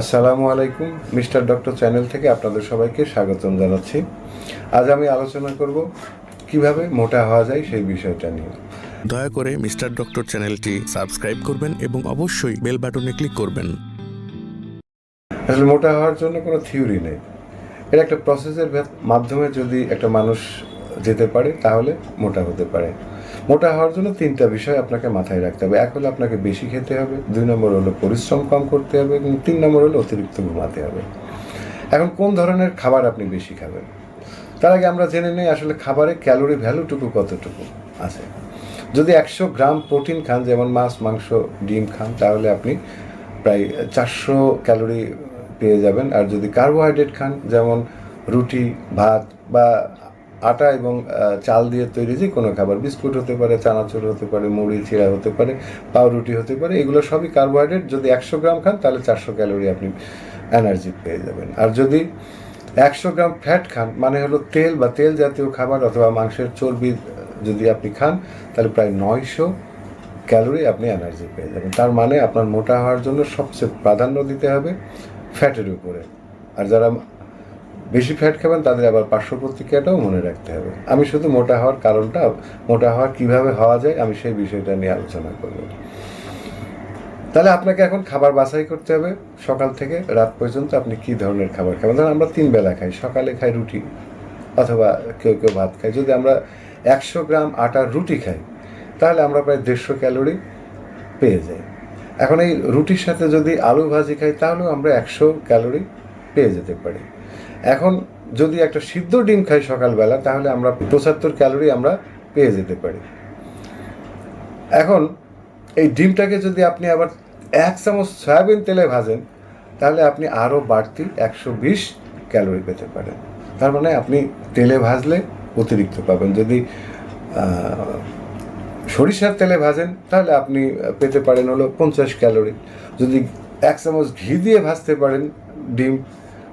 আসসালামু আলাইকুম mister doctor channel থেকে আপনাদের সবাইকে স্বাগতম জানাচ্ছি। আজ আমি আলোচনা করব কীভাবে মোটা হওয়া যায় সেই বিষয়টা নিয়ে। দয়া করে মিস্টার ডক্টর চ্যানেলটি সাবস্ক্রাইব করবেন এবং অবশ্যই বেল বাটনে ক্লিক করবেন। আসলে মোটা হওয়ার জন্য কোনো থিওরি নেই। এটা একটা প্রসেসের মাধ্যমে যদি একটা মানুষ যেতে পারে তাহলে মোটা হতে পারে। মোটা হওয়ার জন্য তিনটা বিষয় আপনাকে মাথায় রাখতে হবে। এক হলো আপনাকে বেশি খেতে হবে, দুই নম্বর হলো পরিশ্রম কম করতে হবে, এবং তিন নম্বর হলো অতিরিক্ত ঘুমাতে হবে। এখন কোন ধরনের খাবার আপনি বেশি খাবেন? তার আগে আমরা জেনে নিই আসলে খাবারে ক্যালোরি ভ্যালুটুকু কতটুকু আছে। যদি একশো গ্রাম প্রোটিন খান, যেমন মাছ, মাংস, ডিম খান, তাহলে আপনি প্রায় চারশো ক্যালোরি পেয়ে যাবেন। আর যদি কার্বোহাইড্রেট খান, যেমন রুটি, ভাত বা আটা এবং চাল দিয়ে তৈরি যে কোনো খাবার, বিস্কুট হতে পারে, চানাচুর হতে পারে, মুড়ি, চিড়া হতে পারে, পাউরুটি হতে পারে, এগুলো সবই কার্বোহাইড্রেট যদি একশো গ্রাম খান, তাহলে চারশো ক্যালোরি আপনি এনার্জি পেয়ে যাবেন। আর যদি একশো গ্রাম ফ্যাট খান মানে হলো তেল বা তেল জাতীয় খাবার অথবা মাংসের চর্বি যদি আপনি খান, তাহলে প্রায় নয়শো ক্যালোরি আপনি এনার্জি পেয়ে যাবেন। তার মানে আপনার মোটা হওয়ার জন্য সবচেয়ে প্রাধান্য দিতে হবে ফ্যাটের উপরে। আর যারা বেশি ফ্যাট খাবেন, তাদের আবার পার্শ্ব প্রতিক্রিয়াটাও মনে রাখতে হবে। আমি শুধু মোটা হওয়ার কারণটা, মোটা হওয়ার কীভাবে হওয়া যায়, আমি সেই বিষয়টা নিয়ে আলোচনা করব। তাহলে আপনাকে এখন খাবার বাছাই করতে হবে। সকাল থেকে রাত পর্যন্ত আপনি কি ধরনের খাবার খাবেন? ধরুন আমরা তিন বেলা খাই, সকালে খাই রুটি অথবা কেউ কেউ ভাত খাই যদি আমরা একশো গ্রাম আটার রুটি খাই, তাহলে আমরা প্রায় দেড়শো ক্যালোরি পেয়ে যাই। এখন এই রুটির সাথে যদি আলু ভাজি খাই, তাহলেও আমরা একশো ক্যালোরি পেয়ে যেতে পারি। এখন যদি একটা সিদ্ধ ডিম খাই সকালবেলা, তাহলে আমরা পঁচাত্তর ক্যালোরি আমরা পেয়ে যেতে পারি। এখন এই ডিমটাকে যদি আপনি আবার এক চামচ সয়াবিন তেলে ভাজেন, তাহলে আপনি আরও বাড়তি একশো বিশ ক্যালোরি পেতে পারেন। তার মানে আপনি তেলে ভাজলে অতিরিক্ত পাবেন। যদি সরিষার তেলে ভাজেন, তাহলে আপনি পেতে পারেন হলো পঞ্চাশ ক্যালোরি। যদি এক চামচ ঘি দিয়ে ভাজতে পারেন ডিম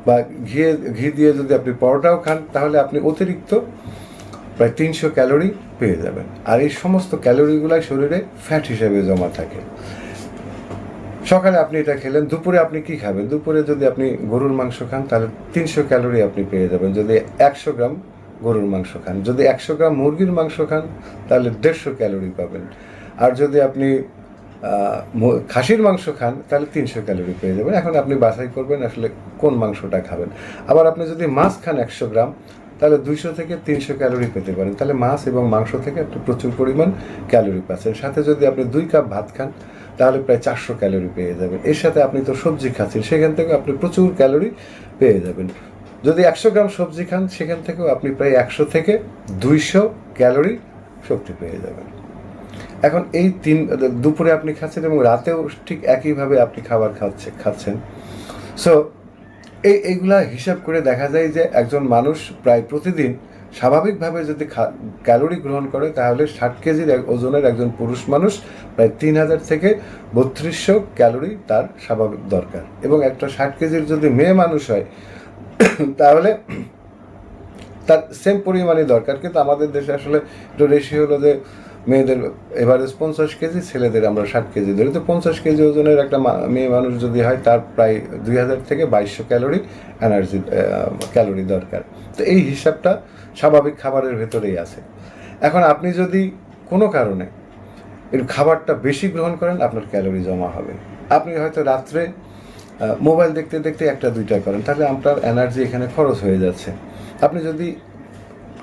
বা ঘিয়ে ঘি দিয়ে যদি আপনি পরোটাও খান, তাহলে আপনি অতিরিক্ত প্রায় তিনশো ক্যালোরি পেয়ে যাবেন। আর এই সমস্ত ক্যালোরিগুলাই শরীরে ফ্যাট হিসেবে জমা থাকে। সকালে আপনি এটা খেলেন, দুপুরে আপনি কি খাবেন? দুপুরে যদি আপনি গরুর মাংস খান, তাহলে তিনশো ক্যালোরি আপনি পেয়ে যাবেন। যদি একশো গ্রাম গরুর মাংস খান। যদি একশো গ্রাম মুরগির মাংস খান, তাহলে দেড়শো ক্যালোরি পাবেন। আর যদি আপনি খাসির মাংস খান, তাহলে তিনশো ক্যালোরি পেয়ে যাবেন। এখন আপনি বাছাই করবেন, আসলে কোন মাংসটা খাবেন। আবার আপনি যদি মাছ খান একশো গ্রাম, তাহলে দুইশো থেকে তিনশো ক্যালোরি পেতে পারেন। তাহলে মাছ এবং মাংস থেকে আপনি প্রচুর পরিমাণ ক্যালোরি পাচ্ছেন। সাথে যদি আপনি দুই কাপ ভাত খান, তাহলে প্রায় চারশো ক্যালোরি পেয়ে যাবেন। এর সাথে আপনি তো সবজি খাচ্ছেন, সেখান থেকে আপনি প্রচুর ক্যালোরি পেয়ে যাবেন। যদি একশো গ্রাম সবজি খান, সেখান থেকেও আপনি প্রায় একশো থেকে দুইশো ক্যালোরি শক্তি পেয়ে যাবেন। এখন এই তিন, দুপুরে আপনি খাচ্ছেন এবং রাতেও ঠিক একইভাবে আপনি খাবার খাচ্ছে, খাচ্ছেন। সো এই, এইগুলা হিসাব করে দেখা যায় যে একজন মানুষ প্রায় প্রতিদিন স্বাভাবিকভাবে যদি ক্যালোরি গ্রহণ করে, তাহলে ষাট কেজির ওজনের একজন পুরুষ মানুষ প্রায় তিন হাজার থেকে বত্রিশশো ক্যালোরি তার স্বাভাবিক দরকার। এবং একটা ষাট কেজির যদি মেয়ে মানুষ হয়, তাহলে তার সেম পরিমাণই দরকার। কিন্তু আমাদের দেশে আসলে একটু রেশি হলো যে মেয়েদের এভারেজ পঞ্চাশ কেজি, ছেলেদের আমরা ষাট কেজি ধরি। তো পঞ্চাশ কেজি ওজনের একটা মেয়ে মানুষ যদি হয়, তার প্রায় দুই হাজার থেকে বাইশশো ক্যালোরি এনার্জি ক্যালোরি দরকার। তো এই হিসাবটা স্বাভাবিক খাবারের ভেতরেই আছে। এখন আপনি যদি কোনো কারণে এর খাবারটা বেশি গ্রহণ করেন, আপনার ক্যালোরি জমা হবে। আপনি হয়তো রাত্রে মোবাইল দেখতে দেখতে একটা দুইটা করেন, তাহলে আপনার এনার্জি এখানে খরচ হয়ে যাচ্ছে। আপনি যদি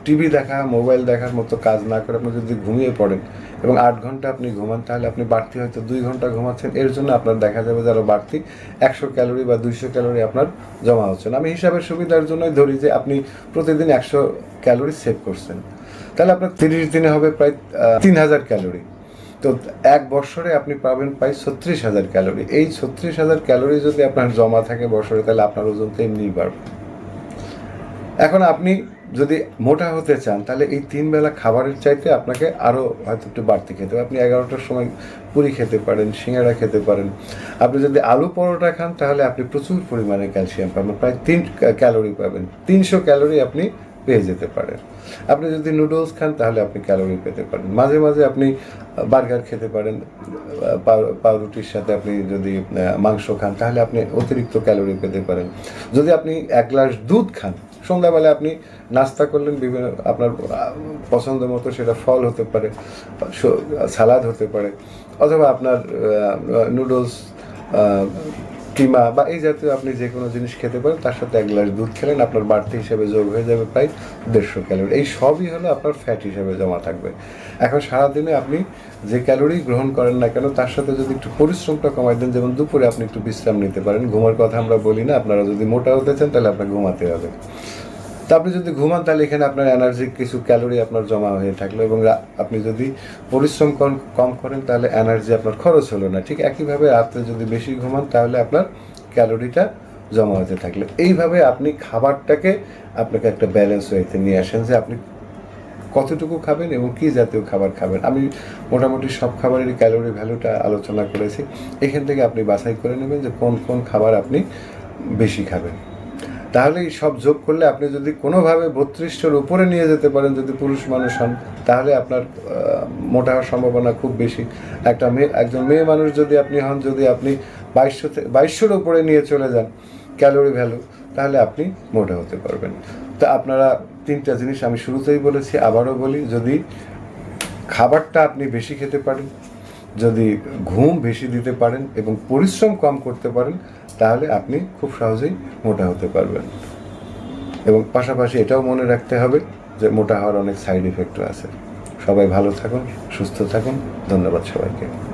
টিভি দেখা, মোবাইল দেখার মতো কাজ না করে আপনি যদি ঘুমিয়ে পড়েন এবং আট ঘণ্টা আপনি ঘুমান, তাহলে আপনি বাড়তি হয়তো দুই ঘণ্টা ঘুমাচ্ছেন। এর জন্য আপনার দেখা যাবে যে আরও বাড়তি একশো ক্যালোরি বা দুইশো ক্যালোরি আপনার জমা হচ্ছে না। আমি হিসাবের সুবিধার জন্যই ধরি যে আপনি প্রতিদিন একশো ক্যালোরি সেভ করছেন। তাহলে আপনার তিরিশ দিনে হবে প্রায় তিন হাজার ক্যালোরি। তো এক বছরে আপনি পাবেন প্রায় ছত্রিশ হাজার ক্যালোরি। এই ছত্রিশ হাজার ক্যালোরি যদি আপনার জমা থাকে বছরে, তাহলে আপনার ওজন তো এমনিই বাড়বে। এখন আপনি যদি মোটা হতে চান, তাহলে এই তিন বেলা খাবারের চাইতে আপনাকে আরও হয়তো একটু বাড়তি খেতে হবে। আপনি এগারোটার সময় পুরি খেতে পারেন, সিঙ্গাড়া খেতে পারেন। আপনি যদি আলু পরোটা খান, তাহলে আপনি প্রচুর পরিমাণে ক্যালসিয়াম পাবেন, প্রায় তিন ক্যালোরি পাবেন। তিনশো ক্যালোরি আপনি পেয়ে যেতে পারেন। আপনি যদি নুডলস খান, তাহলে আপনি ক্যালোরি পেতে পারেন। মাঝে মাঝে আপনি বার্গার খেতে পারেন পাউ- পাউরুটির সাথে আপনি যদি মাংস খান, তাহলে আপনি অতিরিক্ত ক্যালোরি পেতে পারেন। যদি আপনি এক গ্লাস দুধ খান সন্ধ্যাবেলা আপনি নাস্তা করলেন, বিভিন্ন আপনার পছন্দ মতো সেটা ফল হতে পারে সালাদ হতে পারে, অথবা আপনার নুডলস কিমা বা এই জাতীয় আপনি যে কোনো জিনিস খেতে পারেন, তার সাথে এক গ্লাস দুধ খেলেন, আপনার বাড়তি হিসেবে যোগ হয়ে যাবে প্রায় দেড়শো ক্যালোরি। এই সবই হলো আপনার ফ্যাট হিসেবে জমা থাকবে। এখন সারাদিনে আপনি যে ক্যালোরি গ্রহণ করেন না কেন, তার সাথে যদি একটু পরিশ্রমটা কমাই দেন, যেমন দুপুরে আপনি একটু বিশ্রাম নিতে পারেন, ঘুমার কথা আমরা বলি না, আপনারা যদি মোটা হতে চান, তাহলে আপনার ঘুমাতে হবে। তা আপনি যদি ঘুমান, তাহলে এখানে আপনার এনার্জি কিছু ক্যালোরি আপনার জমা হয়ে থাকল এবং আপনি যদি পরিশ্রম কম করেন, তাহলে এনার্জি আপনার খরচ হলো না। ঠিক একইভাবে রাত্রে যদি বেশি ঘুমান, তাহলে আপনার ক্যালোরিটা জমা হতে থাকল। এইভাবে আপনি খাবারটাকে আপনাকে একটা ব্যালেন্স ওয়েতে নিয়ে আসেন যে আপনি কতটুকু খাবেন এবং কী জাতীয় খাবার খাবেন। আমি মোটামুটি সব খাবারেরই ক্যালোরি ভ্যালুটা আলোচনা করেছি। এখান থেকে আপনি বাছাই করে নেবেন যে কোন কোন খাবার আপনি বেশি খাবেন। তাহলে এই সব যোগ করলে আপনি যদি কোনোভাবে বত্রিশটার উপরে নিয়ে যেতে পারেন যদি পুরুষ মানুষ হন, তাহলে আপনার মোটা হওয়ার সম্ভাবনা খুব বেশি। একটা মেয়ে, একজন মেয়ে মানুষ যদি আপনি হন, যদি আপনি বাইশশো থেকে বাইশশোর উপরে নিয়ে চলে যান, ক্যালোরি ভ্যালু, তাহলে আপনি মোটা হতে পারবেন। তা আপনারা তিনটা জিনিস আমি শুরুতেই বলেছি, আবারও বলি, যদি খাবারটা আপনি বেশি খেতে পারেন যদি ঘুম বেশি দিতে পারেন এবং পরিশ্রম কম করতে পারেন, তাহলে আপনি খুব সহজেই মোটা হতে পারবেন। এবং পাশাপাশি এটাও মনে রাখতে হবে যে মোটা হওয়ার অনেক সাইড ইফেক্টও আছে। সবাই ভালো থাকুন, সুস্থ থাকুন। ধন্যবাদ সবাইকে।